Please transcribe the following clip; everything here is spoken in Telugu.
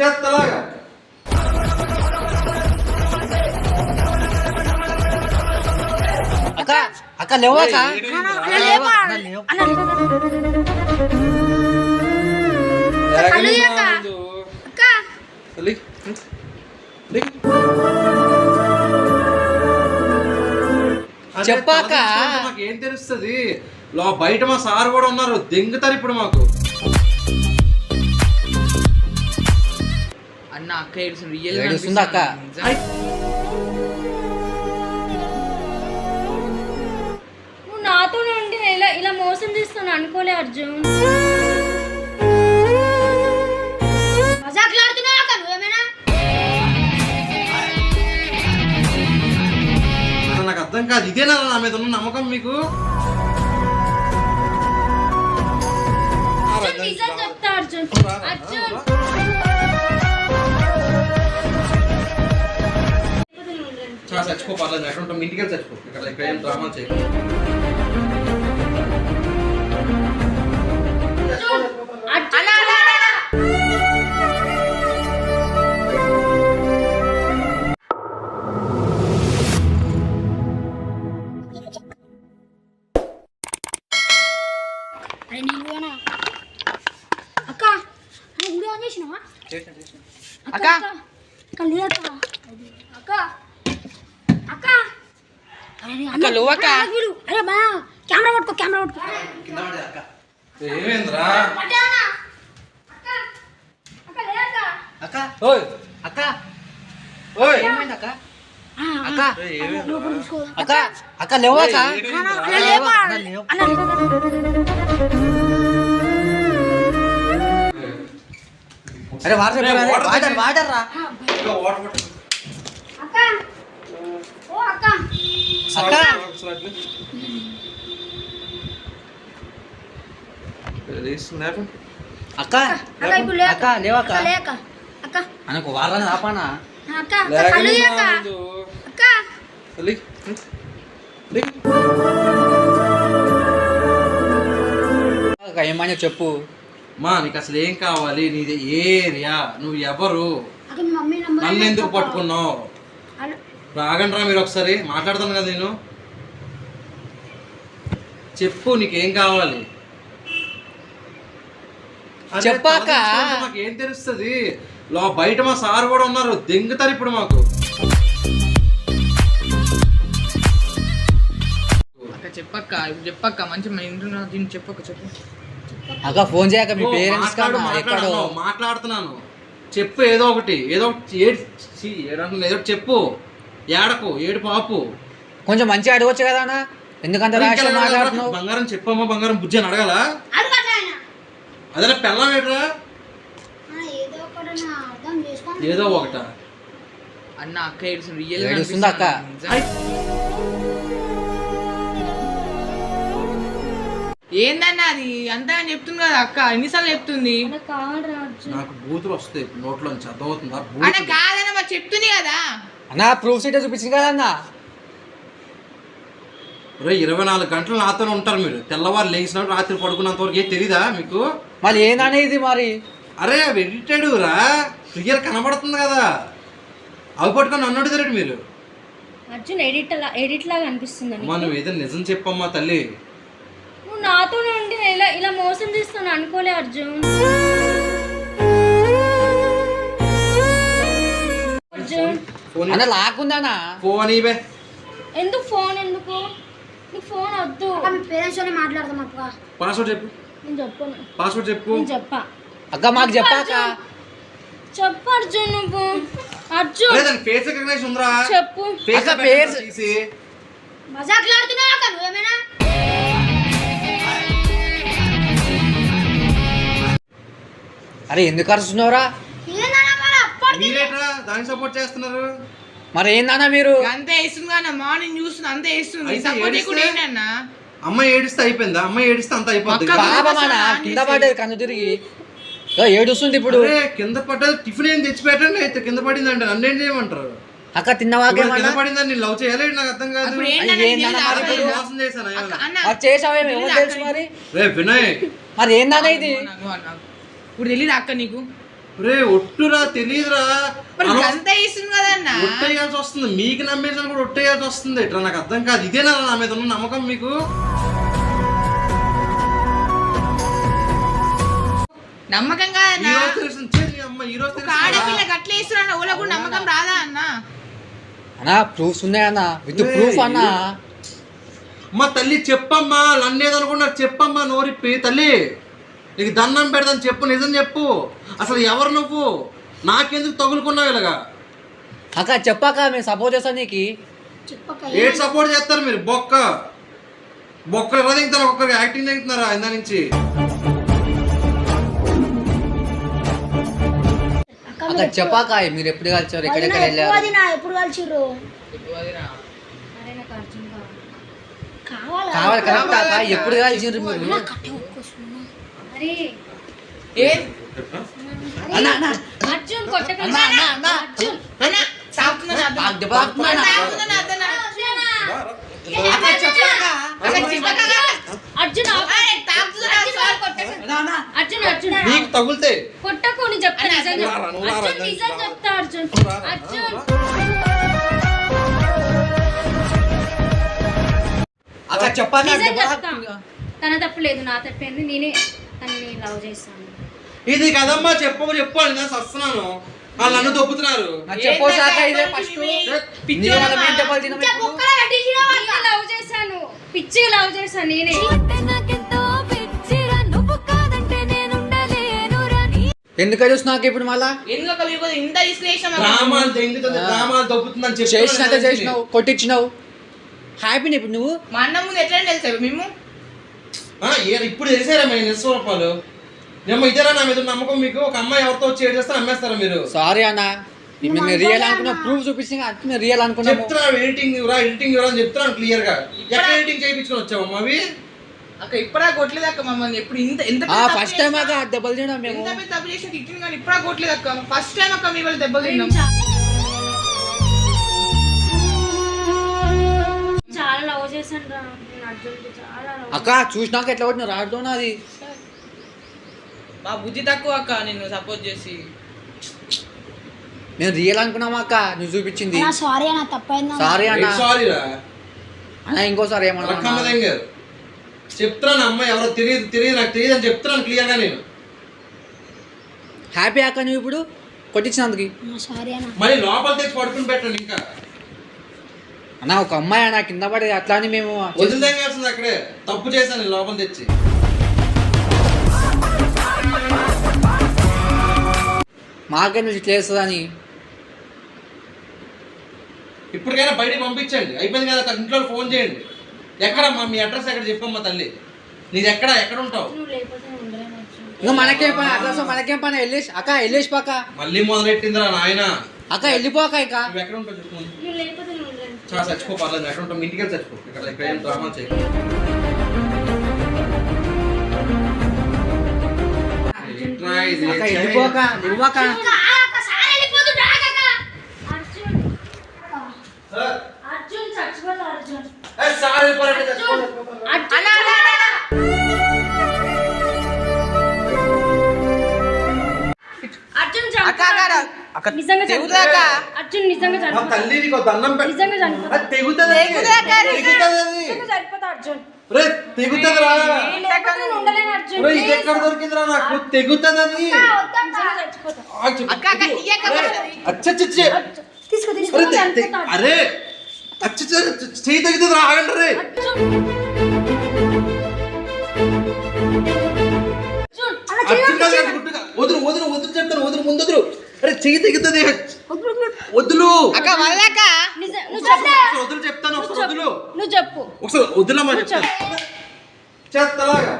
చెత్తలాగా. అక్క చెప్పాక. మాకేం తెలుస్తుంది? లో బయట మా సార్ కూడా ఉన్నారు. దెంగుతారు ఇప్పుడు మాకు. అన్న అక్క ఏడుస్తుంది. రియల్ అక్క. నువ్వు నాతోనే ఉండి ఇలా ఇలా మోసం చేస్తాను అనుకోలే అర్జున్. నాకు అర్థం కాదు. ఇదేనా నా మీద ఉన్న నమ్మకం మీకు? అర్జున్ నిజం చెప్తా అర్జున్. అర్జున్. చచ్చిపో పర్లేదు ఎక్కడ ఉంటాం ఇంటికి వెళ్ళి చచ్చిపో. ఇక్కడ ఇక్కడ ఏం నీళ్ళు పోనా? అక్క అక్క. అక్క. లేదక్క. అక్క. అక్క. అక్క. అరే, బా కెమెరా పట్టుకో కెమెరా పట్టుకో. ఏమేంద్రా? అక్క. అక్క లేదక్క. అక్క. ఓయ్. అక్క. ఓయ్. ఏమైంది అక్క. అక్క. అక్క. అక్క లేవా? అరే వాటర్ వాటర్ వాటర్ రా. అక్క. అక్క. అక్క. లేవక్క అక్క. అనకు వారాన్ని ఆపానా? అక్క అక్క ఏమైనా చెప్పు. మా నీకు అసలు ఏం కావాలి? నీది ఏరియా. నువ్వు ఎవరు? నన్ను ఎందుకు పట్టుకున్నావు? హలో రాగండి రా మీరు ఒకసారి మాట్లాడతాను కదా నేను. చెప్పు నీకేం కావాలి? చెప్పాక. మాకు ఏం తెలుస్తుంది? లో బయట మా సార్ కూడా ఉన్నారు దెంగుతారు ఇప్పుడు మాకు. చెప్పక్క ఇప్పుడు చెప్పక్క మంచి ఇంటున్నా దీన్ని చెప్పక్క చెప్పు. అక్క ఫోన్ చేయక మీ పేరెంట్స్ మాట్లాడుతున్నాను. చెప్పు ఏదో ఒకటి ఏదో ఏడు ఏదో ఒకటి చెప్పు. ఏడకు ఏడు పాపు. కొంచెం మంచిగా అడగొచ్చు కదా అన్న? ఎందుకంత రాష్ట్రం? మాట్లాడుతున్నావు? బంగారం చెప్పమ్మా బంగారం బుజ్జి అని అడగాల? అదే పెళ్ళం ఏట్రా? ఆ, ఏదో ఒకటి. అన్న అక్క ఏడుస్తుంది. అక్క. ఏందన్న అది? అంతా అని చెప్తుంది కదా అక్క. ఎన్నిసార్లు చెప్తుంది? నాకు బూతులు వస్తాయి. నోట్లోంచి అర్థమవుతుందా? అన్న బూతులు. కాదన్న మరి చెప్తుంది కదా. అన్న ప్రూఫ్ సీట్ చూపించింది కదా అన్న రే ఇరవై నాలుగు గంటలు నాతోనే ఉంటారు మీరు. తెల్లవారు లేచినప్పుడు రాత్రి పడుకున్నంత వరకు ఏం తెలీదా మీకు? మళ్ళీ ఏందనే ఇది మరి? అరే ఎడిటెడ్ రా క్లియర్ కనబడుతుంది కదా. అవి పట్టుకొని నన్ను అడుగుతారండి మీరు? అర్జున్ ఎడిట్ లా ఎడిట్ లాగా అనిపిస్తుంది అమ్మా నువ్వు ఏదో నిజం చెప్పమ్మా తల్లి. నువ్వు నాతోనే ఉండి ఇలా ఇలా మోసం చేస్తాను అనుకోలే అర్జున్. అర్జున్. ఫోన్ అన్న లాక్కుందానా ఫోన్ ఇవే ఎందుకు ఫోన్ ఎందుకు? నీకు ఫోన్ వద్దు. మీ పేరెంట్స్ తోనే మాట్లాడదాం అక్క. పాస్వర్డ్ చెప్పు. నేను చెప్పను. పాస్వర్డ్ చెప్పు. నేను చెప్పా. అక్క మాకు చెప్పాక. చెప్పు అర్జున్ నువ్వు. అర్జున్. లేదండి ఫేస్ రికగ్నైజేషన్ ఉందిరా. చెప్పు. ఫేస్ face- తీసి. మజాకులాడుతున్నావా అక్క నువ్వేమైనా అరే ఎందుకు అరుస్తున్నావురా? మీరేట్రా? దానికి సపోర్ట్ చేస్తున్నారు? మరి ఏందన్నా మీరు? అంతే వేస్తుంది కానీ మార్నింగ్ చూస్తుంది అంతే వేస్తుంది అయితే సపోర్ట్ ఏడిస్తే? కూడా ఏంటన్నా అమ్మాయి ఏడిస్తే అయిపోయిందా? అమ్మాయి ఏడిస్తే అంత అయిపోద్ది. పక్క- కదా? పాపమానా కింద పడ్డది కన్ను తిరిగి. ఇగో ఏడుస్తుంది ఇప్పుడు. అరే కింద పడ్డది టిఫిన్ ఏం తెచ్చి పెట్టండి అయితే? కింద పడిందంటే నన్ను ఏం చేయమంటారు? అక్క ఇప్పుడు కింద తిన్నవాకేమన్నా పడిందని నేను లవ్ చేయలేదు నాకు అర్థం కాదు. అప్పుడు అది ఏంటన్నా ఏందన్నా తెలియదా? మరి ఇప్పుడు? మోసం చేశాను అక్క? అన్న మరి చేసావేమో ఎవరు తెలుసు మరి? రే వినయ్. మరి ఏందన్నా ఇది? నాకు అన్న. ఇప్పుడు తెలియదు అక్క నీకు? రే ఒట్టురా తెలియదురా ఒట్టేయాల్సి వస్తుంది. మీకు నమ్మేసాను కూడా ఒట్టేయాల్సి వస్తుంది. ఇట్లా నాకు అర్థం కాదు. ఇదేనా నా మీద ఉన్న నమ్మకం మీకు? నమ్మకం ఈ కాదన్నా రోజు తెలిసింది. ఛే, నీ అమ్మ ఈ రోజు ఒక తెలిసిందా? ఆడపిల్ల గట్ల ఇస్తున్నా ఊళ్ళో కూడా నమ్మకం రాదా అన్న? అన్నా ప్రూఫ్స్ ఉన్నాయన్నా విత్ ఏయ్, ప్రూఫ్ అన్నా? అమ్మ తల్లి చెప్పమ్మా లన్నేదనుకున్నారు చెప్పమ్మా నోరిప్పి. తల్లి నీకు దండం పెడతాను చెప్పు నిజం చెప్పు. అసలు ఎవరు నువ్వు? నాకెందుకు తగులుకున్నావు ఇలాగా? అక్క చెప్పాక మేము సపోర్ట్ చేస్తాం నీకు. చెప్పక ఏం సపోర్ట్ చేస్తారు మీరు? బొక్క. బొక్క ఎలా దిగుతారు? ఒక్కొక్కరికి యాక్టింగ్ దిగుతున్నారా ఇందా నుంచి? అక్క చెప్పాక మీరు ఎప్పుడు కలిసారు ఎక్కడెక్కడ వెళ్ళారు? ఎప్పుడు కావాలి కరెక్ట్ అక్క ఎప్పుడు కలిసిర్రు మీరు? అరే ఏ? అన్నా అన్నా. అర్జున్ కొట్టకండి. అన్నా, అన్నా, అన్నా. అర్జున్. నాకు. తగులుతే. కొట్టకు నేను చెప్తా అన్న, నిజం నువ్వు రా, నువ్వు రా, అర్జున్ నిజం. చెప్తా అర్జున్. అర్జున్. తాకుతుందిగా. తన తప్పు లేదు నా తప్పేంది నేనే లవ్ ఇది కదమ్మా చెప్పు చెప్పు అని నేను వస్తున్నాను వాళ్ళు నన్ను దొబ్బుతున్నారు నాకు చెప్పు శాఖ ఇదే ఫస్ట్ పిచ్చి దెబ్బలు లవ్ చేశాను. లవ్ చేశాను నేనే. ఎందుకు చూస్తున్నా నాకు ఇప్పుడు మళ్ళా? ఎందుకు ఒక మీకు ఇంత తీసుకునేసాం డ్రామాలు దెంగుతుంది డ్రామాలు దొబ్బుతుందని చెప్పి చేసినాక చేసినావు కొట్టించినావు. హ్యాపీని ఇప్పుడు నువ్వు? మా అన్న ముందు ఎట్లా తెలుసా మేము ఇప్పుడు తెలిసారా మీ నిస్వరూపాలు ఏమో ఇదేరా నా మీద నమ్మకం మీకు? ఒక అమ్మాయి ఎవరితో వచ్చి ఏడు చేస్తే అమ్మేస్తారా మీరు? సారీ అన్న. రియల్ అనుకున్నా ప్రూఫ్ చూపించిన రియల్ అనుకున్నాము. చెప్తున్నాను ఎడిటింగ్ రా ఎడిటింగ్ రా అని చెప్తున్నాను క్లియర్గా. ఎక్కడ ఎడిటింగ్ చేయించుకొని వచ్చావమ్మా అవి? అక్క ఇప్పుడా కొట్టలేదు అక్క మమ్మల్ని? ఎప్పుడు ఇంత ఎంత ఫస్ట్ టైం అక్క దెబ్బలు తిన్నాం మేము. ఎంత పెద్ద తప్పు చేసిన తిట్టింది కానీ ఇప్పుడా కొట్టలేదు అక్క. ఫస్ట్ టైం అక్క మీ వాళ్ళు దెబ్బలు తిన్నాం. అక్క చూసినాక ఎట్లా కొట్టిన రాడుతోనా అది? మా బుద్ధి తక్కువ అక్క నిన్ను సపోర్ట్ చేసి. మేము రియల్ అనుకున్నాం అక్క? నువ్వు చూపించింది. సారీ అన్న తప్పైందా సారీ అన్న. సారీ రా? అన్న ఇంకోసారి ఏమన్నా చెప్తున్నాను అమ్మాయి ఎవరో తెలియదు తెలియదు నాకు తెలియదు అని చెప్తున్నాను క్లియర్గా నేను. హ్యాపీ అక్క నువ్వు ఇప్పుడు కొట్టించినందుకు. మళ్ళీ లోపల తెచ్చి పడుకుని పెట్టండి ఇంకా. అన్న ఒక అమ్మాయి అన్న కింద పడి అట్లా అని మేము వదిలిదేంగాల్సింది అక్కడే? తప్పు చేశాను లోపల తెచ్చి. మాకే నువ్వు ఇట్లా చేస్తుందని? ఇప్పటికైనా బయటికి పంపించండి. అయిపోయింది కదా అక్కడ ఇంట్లో ఫోన్ చేయండి. ఎక్కడ మా మీ అడ్రస్ ఎక్కడ చెప్పమ్మా తల్లి? నీది ఎక్కడ? ఎక్కడ ఉంటావు? ఇంకా మనకేం పని? అడ్రస్ మనకేం పని? వెళ్ళేసి అక్క వెళ్ళేసి పాక. మళ్ళీ మొదలెట్టిందిరా నాయన? అక్క వెళ్ళిపోక ఇక. నువ్వు ఎక్కడ ఉంటావు చెప్పు చచ్చిపో పర్లేదు ఎక్కడ ఉంటావు మీ ఇంటికి వెళ్ళి చచ్చిపో. ఇక్కడ ఇక్కడ ఏం డ్రామాలు చేయి ఏంట్రా ఇది? అక్క వెళ్ళిపోక నువ్వక అర్జున్ సార్, అర్జున్ నిజంగా. అక్క? అర్జున్ నిజంగా మా చనిపోతా తల్లి నీకు దండం పెట్టు నిజంగా తెగుతుంది. తెగుతుందా చనిపోతా అర్జున్. రే తెగుతుంది రా? నేను ఉండలేను అర్జున్. రే ఇది ఎక్కడ దొరికిందిరా నాకు? తెగుతుంది అది? నిజంగా చచ్చిపోతా ఆ, చెప్పు. అక్క, అక్క, తీయక్క అరే. తీసుకో తీసుకో. అచ్చచ్చ చేయి తెగుతుంది రా. ఆగండి రే. వదులు వదులు వదులు చెప్తాను వదులు ముందు వదులు అరే చెయ్యి తెగుతుంది. వదులు. అక్క ఒకసారి వదులు చెప్తాను వదులు. నువ్వు చెప్పు. ఒకసారి వదులమ్మా చెప్తాను. చేస్తలాగా.